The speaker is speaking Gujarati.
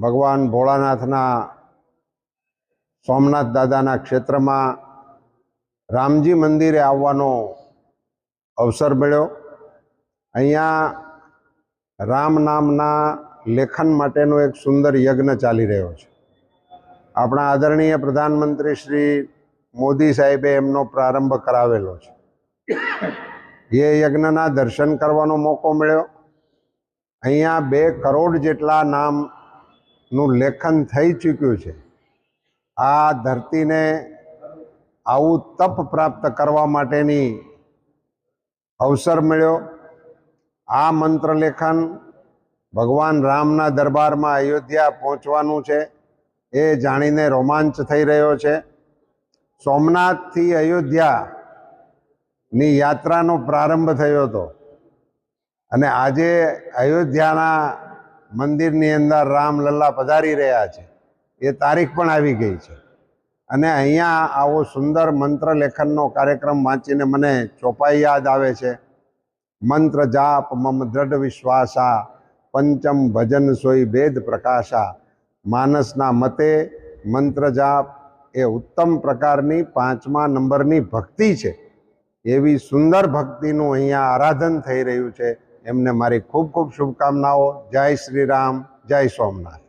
ભગવાન ભોળાનાથના, સોમનાથ દાદાના ક્ષેત્રમાં રામજી મંદિરે આવવાનો અવસર મળ્યો. અહીંયા રામ નામના લેખન માટેનો એક સુંદર યજ્ઞ ચાલી રહ્યો છે. આપણા આદરણીય પ્રધાનમંત્રી શ્રી મોદી સાહેબે એમનો પ્રારંભ કરાવેલો છે. એ યજ્ઞના દર્શન કરવાનો મોકો મળ્યો. અહીંયા બે કરોડ જેટલા નામનું લેખન થઈ ચૂક્યું છે. આ ધરતીને આવું તપ પ્રાપ્ત કરવા માટેની અવસર મળ્યો. આ મંત્ર લેખન ભગવાન રામના દરબારમાં અયોધ્યા પહોંચવાનું છે. એ જાણીને રોમાંચ થઈ રહ્યો છે. સોમનાથથી અયોધ્યાની યાત્રાનો પ્રારંભ થયો હતો. અને આજે અયોધ્યાના મંદિરની અંદર રામલલ્લા પધારી રહ્યા છે. એ તારીખ પણ આવી ગઈ છે. અને અહીંયા આવો સુંદર મંત્ર લેખનનો કાર્યક્રમ વાંચીને મને ચોપાઈ યાદ આવે છે. મંત્ર જાપ મમ દ્રઢ વિશ્વાસા, પંચમ ભજન સોઈ ભેદ પ્રકાશા. માનસના મતે મંત્ર જાપ એ ઉત્તમ પ્રકારની પાંચમા નંબરની ભક્તિ છે. એવી સુંદર ભક્તિનું અહીંયા આરાધન થઈ રહ્યું છે. એમને મારી ખૂબ ખૂબ શુભકામનાઓ. જય શ્રી રામ જય સોમનાથ.